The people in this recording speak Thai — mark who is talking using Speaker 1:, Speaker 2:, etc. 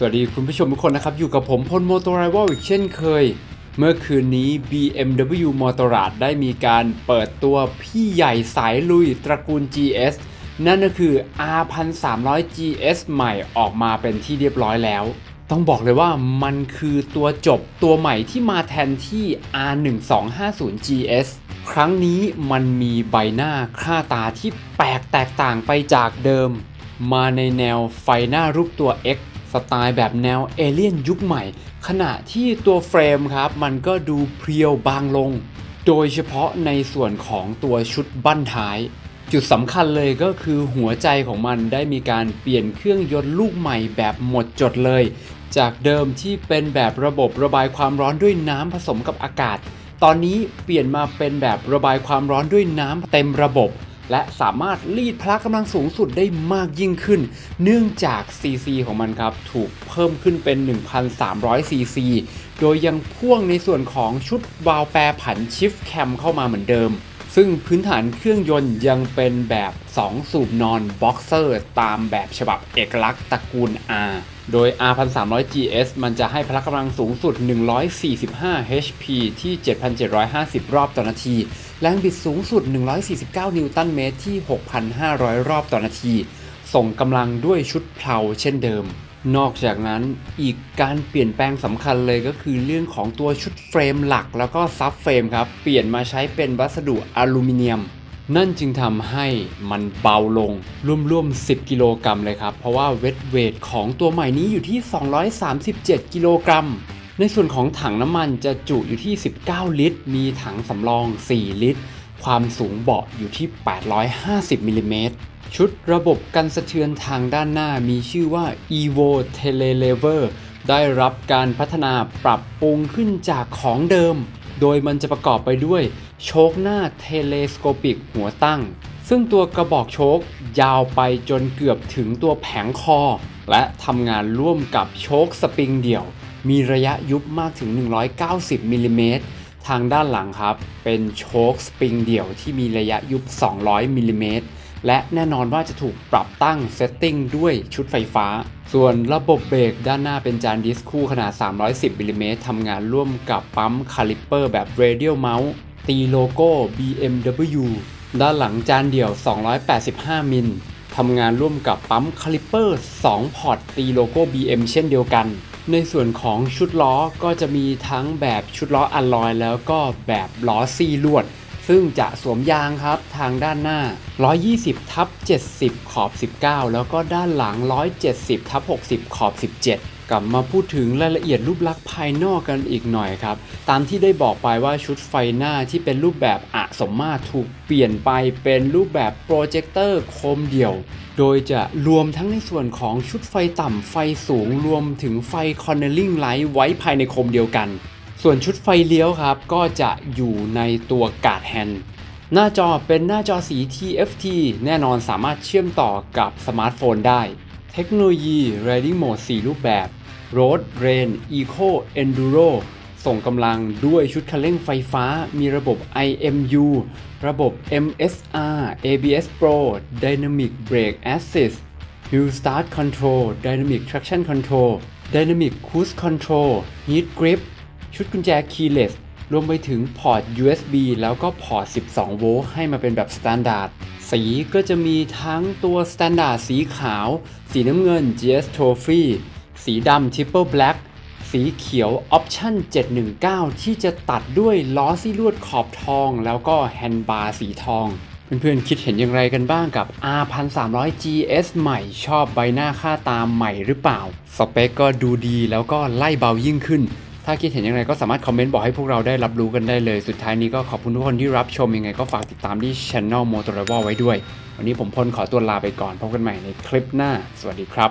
Speaker 1: สวัสดีคุณผู้ชมทุกคนนะครับ อยู่กับผมพลโมโตไรวอลอีกเช่นเคย เมื่อคืนนี้ BMW Motorrad ได้มีการเปิดตัวพี่ใหญ่สายลุยตระกูล GS นั่นก็คือ R1300 GS ใหม่ออกมาเป็นที่เรียบร้อยแล้ว ต้องบอกเลยว่ามันคือตัวจบตัวใหม่ที่มาแทนที่ R1250 GS ครั้งนี้มันมีใบหน้าค่าตาที่แปลกแตกต่างไปจากเดิม มาในแนวไฟหน้ารูปตัว X สไตล์แบบแนวเอเลี่ยนยุคใหม่ ขณะที่ตัวเฟรมครับมันก็ดูเพรียวบางลง โดยเฉพาะในส่วนของตัวชุดบั้นท้าย จุดสำคัญเลยก็คือหัวใจของมันได้มีการเปลี่ยนเครื่องยนต์ลูกใหม่แบบหมดจดเลย จากเดิมที่เป็นแบบระบบระบายความร้อนด้วยน้ำผสมกับอากาศ ตอนนี้เปลี่ยนมาเป็นแบบระบายความร้อนด้วยน้ำเต็มระบบ และสามารถรีดพละกำลังสูงสุดได้มากยิ่งขึ้น เนื่องจาก CC ของมันครับ ถูกเพิ่มขึ้นเป็น 1,300 CC โดยยังพ่วงในส่วนของชุดวาล์วแปรผันชิฟแคมเข้ามาเหมือนเดิม ซึ่งพื้นฐานเครื่องยนต์ยังเป็นแบบ 2 สูบนอนบ็อกเซอร์ตามแบบฉบับเอกลักษณ์ตระกูล R โดย R1300 GS มันจะให้พละกำลังสูงสุด 145 HP ที่ 7,750 รอบต่อนาที แรงบิดสูงสุด 149 นิวตันเมตรที่ 6,500 รอบต่อนาที ส่งกำลังด้วยชุดเพลาเช่นเดิม นอกจากนั้นอีกการเปลี่ยนแปลงสำคัญเลยก็คือเรื่องของตัวชุดเฟรมหลักแล้วก็ซับเฟรมครับ เปลี่ยนมาใช้เป็นวัสดุอลูมิเนียม นั่นจึงทำให้มันเบาลงร่วมๆ 10 กิโลกรัมเลยครับ เพราะว่าเวทเวทของตัวใหม่นี้อยู่ที่ 237 กิโลกรัม ในส่วนของถังน้ำมันจะจุอยู่ที่ 19 ลิตร มีถังสำรอง 4 ลิตร ความสูงเบาะอยู่ที่ 850มิลลิเมตรชุดระบบกันสะเทือนทางด้านหน้ามีชื่อว่า Evo Telelever ได้รับการพัฒนาปรับปรุงขึ้นจากของเดิม โดยมันจะประกอบไปด้วย โชคหน้าเทเลสโคปิกหัวตั้ง ซึ่งตัวกระบอกโชคยาวไปจนเกือบถึงตัวแผงคอ และทำงานร่วมกับโชคสปริงเดี่ยว มีระยะยุบมากถึง 190มิลลิเมตรทางด้านหลังครับ เป็นโชคสปริงเดี่ยวที่มีระยะยุบ 200มิลลิเมตรและแน่นอนว่าจะถูกปรับตั้งเซตติ้งด้วยชุดไฟฟ้า ส่วนระบบเบรกด้านหน้าเป็นจานดิสคู่ขนาด 310มิลลิเมตรทำงานร่วมกับปั๊มคาลิปเปอร์แบบ Radial Mount ตีโลโก้ BMW ด้านหลังจานเดี่ยว 285 มิลทำงานร่วมกับปั๊มคาลิปเปอร์ 2 พอร์ตตีโลโก้ BM เช่นเดียวกัน ในส่วนของชุดล้อก็จะมีทั้งแบบชุดล้ออัลลอยแล้วก็แบบล้อซีลวด ซึ่งจะสวมยางครับทางด้านหน้า 120ทับ70 ขอบ 19 แล้วก็ด้านหลัง 170ทับ60 ขอบ 17กลับมาพูดถึงรายละเอียดรูปลักษณ์ภายนอกกันอีกหน่อยครับ ตามที่ได้บอกไปว่าชุดไฟหน้าที่เป็นรูปแบบอะสมมาตรถูกเปลี่ยนไปเป็นรูปแบบโปรเจคเตอร์โคมเดี่ยว โดยจะรวมทั้งในส่วนของชุดไฟต่ำไฟสูงรวมถึงไฟคอนเนลลิงไลท์ไว้ภายในโคมเดียวกัน ส่วนชุดไฟเลี้ยวครับ ก็จะอยู่ในตัวการ์ดแฮนด์หน้าจอเป็นหน้าจอสี TFT แน่นอนสามารถเชื่อมต่อกับสมาร์ทโฟนได้ เทคโนโลยี Riding Mode 4 รูปแบบ Road Rain Eco Enduro ส่งกำลังด้วยชุดคันเร่งไฟฟ้า มีระบบ IMU ระบบ MSR ABS Pro Dynamic Brake Assist Hill Start Control Dynamic Traction Control Dynamic Cruise Control Heat Grip ชุดกุญแจ Keyless รวมไปถึงพอร์ต USB แล้วก็พอร์ต 12 โวลต์ให้มาเป็นแบบ Standard สีก็จะมีทั้งตัว Standard สีขาว สีน้ำเงิน GS Trophy สีดำ Triple Black สีเขียว Option 719 ที่จะตัดด้วยล้อซี่ลวดขอบทอง แล้วก็แฮนด์บาร์สีทอง เพื่อนๆคิดเห็นอย่างไรกันบ้างกับ R1300 GS ใหม่ชอบใบหน้าค่าตามใหม่หรือเปล่า สเปคก็ดูดีแล้วก็ไล่เบายิ่งขึ้น ถ้าคิดเห็นยังไงก็สามารถคอมเมนต์บอกให้พวกเราได้รับรู้กันได้เลย สุดท้ายนี้ก็ขอบคุณทุกคนที่รับชมยังไงก็ฝากติดตามที่ Channel m o t o r a v a ไว้ด้วย วันนี้ผมพลขอตัวลาไปก่อนพบกันใหม่ในคลิปหน้า สวัสดีครับ